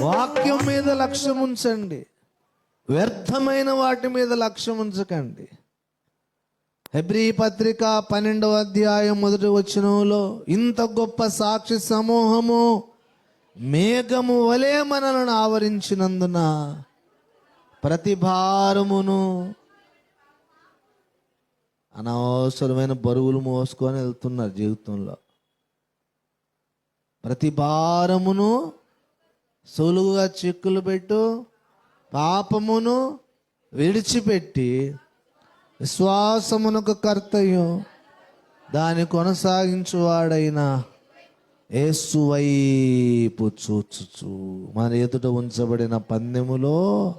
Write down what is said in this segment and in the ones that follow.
వాక్యం మీద లక్ష్యం ఉంచండి. వ్యర్థమైన వాటి మీద లక్ష్యం ఉంచకండి. హెబ్రీ పత్రిక పన్నెండవ అధ్యాయం మొదటి వచనంలో ఇంత గొప్ప సాక్షి సమూహము మేఘము వలె మనలను ఆవరించినందున ప్రతి భారమును అనవసరమైన బరువులు మోసుకొని వెళ్తున్నారు జీవితంలో. ప్రతి భారమును సులువుగా చిక్కులు పెట్టు పాపమును విడిచిపెట్టి విశ్వాసమునకు కర్తయ్యం దాన్ని కొనసాగించువాడైన ఏసువైపు వైపు చూచుచు. మన ఎదుట ఉంచబడిన పందెములో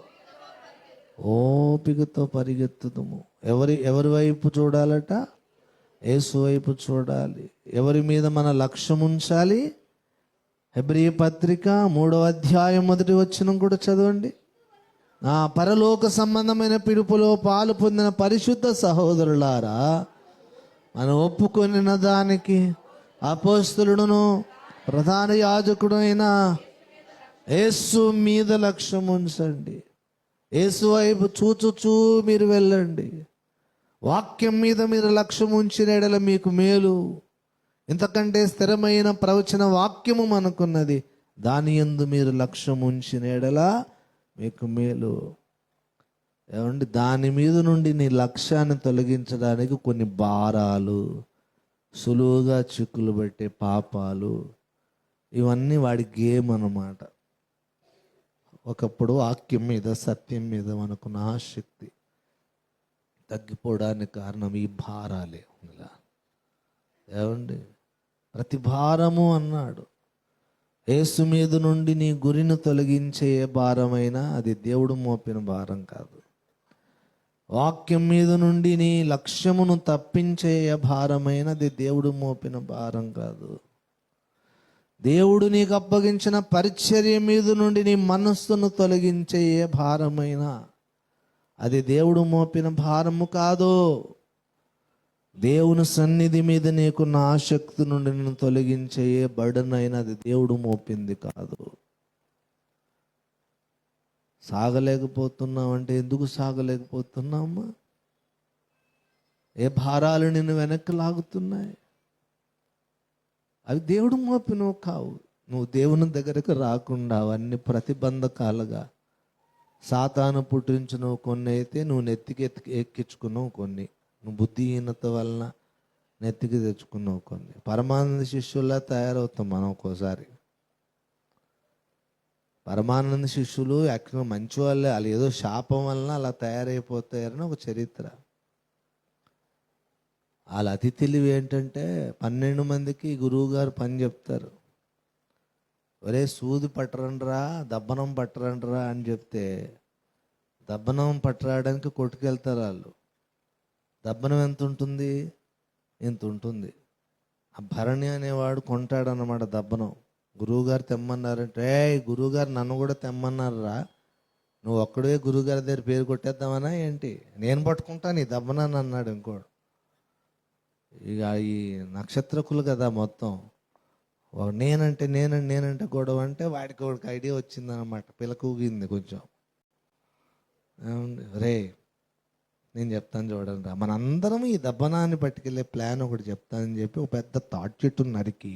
ఓపికతో పరిగెత్తుదము. ఎవరి ఎవరి వైపు చూడాలట? ఏసు వైపు చూడాలి. ఎవరి మీద మన లక్ష్యం ఉంచాలి హెబ్రీ పత్రిక మూడవ అధ్యాయం మొదటి వచ్చిన కూడా చదవండి. ఆ పరలోక సంబంధమైన పిలుపులో పాలు పొందిన పరిశుద్ధ సహోదరులారా మనం ఒప్పుకొనిన దానికి అపోస్తులను ప్రధాన యాజకుడు అయిన యేసు మీద లక్ష్యం ఉంచండి. యేసు వైపు చూచుచూ మీరు వెళ్ళండి. వాక్యం మీద మీరు లక్ష్యం ఉంచిన ఎడల మీకు మేలు. ఇంతకంటే స్థిరమైన ప్రవచన వాక్యము మనకున్నది. దాని యందు మీరు లక్ష్యం ఉంచిన ఎడలా మీకు మేలు. ఏమండి? దాని మీద నుండి నీ లక్ష్యాన్ని తొలగించడానికి కొన్ని భారాలు సులువుగా చిక్కులు పెట్టే పాపాలు ఇవన్నీ వాడి గేమ్ అన్నమాట. ఒకప్పుడు వాక్యం మీద సత్యం మీద మనకున్న ఆసక్తి తగ్గిపోవడానికి కారణం ఈ భారాలే. ఏమండి? ప్రతి భారము అన్నాడు. యేసు మీద నుండి నీ గురిని తొలగించే ఏ భారమైనా అది దేవుడు మోపిన భారం కాదు. వాక్యం మీద నుండి నీ లక్ష్యమును తప్పించే ఏ భారమైనా అది దేవుడు మోపిన భారం కాదు. దేవుడు నీకు అప్పగించిన పరిచర్య మీద నుండి నీ మనస్సును తొలగించే ఏ భారమైనా అది దేవుడు మోపిన భారము కాదు. దేవుని సన్నిధి మీద నీకున్న ఆసక్తి నుండి నేను తొలగించే ఏ బర్డన్ అయినా అది దేవుడు మోపింది కాదు. సాగలేకపోతున్నావంటే ఎందుకు సాగలేకపోతున్నామా ఏ భారాలు నిన్ను వెనక్కి లాగుతున్నాయి? అవి దేవుడు మోపినవు కావు. నువ్వు దేవుని దగ్గరకు రాకుండా అవన్నీ ప్రతిబంధకాలుగా సాతాను పుట్టించినవు కొన్ని అయితే నువ్వు నెత్తికి ఎత్తికి ఎక్కించుకున్నావు కొన్ని. నువ్వు బుద్ధిహీనత వలన నెత్తికి తెచ్చుకున్నావు కొన్ని. పరమానంద శిష్యుల్లా తయారవుతాం మనం ఒక్కోసారి. పరమానంద శిష్యులు యాక్చువల్గా మంచి వాళ్ళే వాళ్ళు ఏదో శాపం వలన అలా తయారైపోతారని ఒక చరిత్ర. వాళ్ళ అతి తెలివి ఏంటంటే పన్నెండు మందికి గురువుగారు పని చెప్తారు. ఒరే సూది పట్టరండ్రా దబ్బనం పట్టరండ్రా అని చెప్తే దబ్బనం పట్టరాడానికి కొట్టుకెళ్తారు వాళ్ళు. దబ్బనం ఎంత ఉంటుంది ఇంత ఉంటుంది ఆ భరణి అనేవాడు కొంటాడనమాట దబ్బనం. గురువుగారు తెమ్మన్నారంటే ఏ గురువుగారు నన్ను కూడా తెమ్మన్నారా నువ్వు ఒక్కడే గురువుగారి దగ్గర పేరు కొట్టేద్దామనా ఏంటి? నేను పట్టుకుంటాను ఈ దబ్బనాన్ని అన్నాడు ఇంకోడు. ఇక ఈ నక్షత్రకులు కదా మొత్తం. నేనంటే నేనంటే నేనంటే గొడవ అంటే వాడికి వాడికి ఐడియా వచ్చిందనమాట పిలకూగింది కొంచెం. రే నేను చెప్తాను చూడండి రా. మనందరం ఈ దబ్బనాన్ని పట్టుకెళ్ళే ప్లాన్ ఒకటి చెప్తానని చెప్పి ఒక పెద్ద తాటి చెట్టు నరికి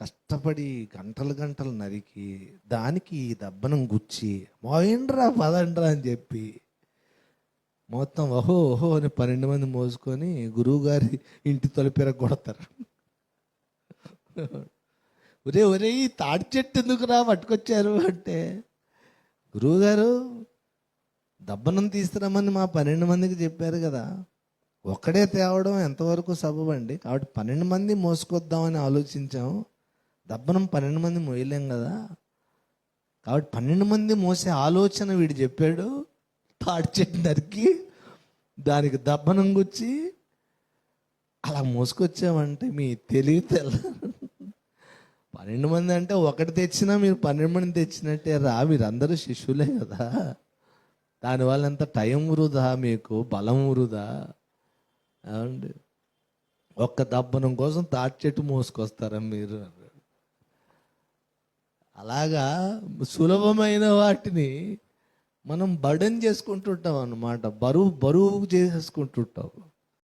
కష్టపడి గంటలు గంటలు నరికి దానికి ఈ దబ్బనం గుచ్చి మోయండ్రా పదండ్రా అని చెప్పి మొత్తం ఓహో ఓహో అని పన్నెండు మంది మోసుకొని గురువుగారి ఇంటి తొలిపేర కొడతారు. ఒరే ఒరే ఈ తాడి చెట్టు ఎందుకురా పట్టుకొచ్చారు అంటే గురువుగారు దబ్బనం తీసుకురమ్మని మా పన్నెండు మందికి చెప్పారు కదా. ఒక్కడే తేవడం ఎంతవరకు సబబండి కాబట్టి పన్నెండు మంది మోసుకొద్దామని ఆలోచించాం. దబ్బనం పన్నెండు మంది మోయలేం కదా. కాబట్టి పన్నెండు మంది మోసే ఆలోచన వీడు చెప్పాడు. తాడి చెట్టు నరికి దానికి దబ్బనం గుచ్చి అలా మోసుకొచ్చామంటే మీ తెలివితేల పన్నెండు మంది అంటే ఒకటి తెచ్చినా మీరు పన్నెండు మంది తెచ్చినట్టే రా మీరు అందరూ శిష్యులే కదా. దానివల్ల ఎంత టైం వృధా మీకు బలం వృధా. ఏమండి? ఒక్క దబ్బనం కోసం తాటి చెట్టు మోసుకొస్తారా మీరు? అలాగా సులభమైన వాటిని మనం బర్డన్ చేసుకుంటుంటాం అన్నమాట. బరువు బరువు చేసుకుంటుంటాం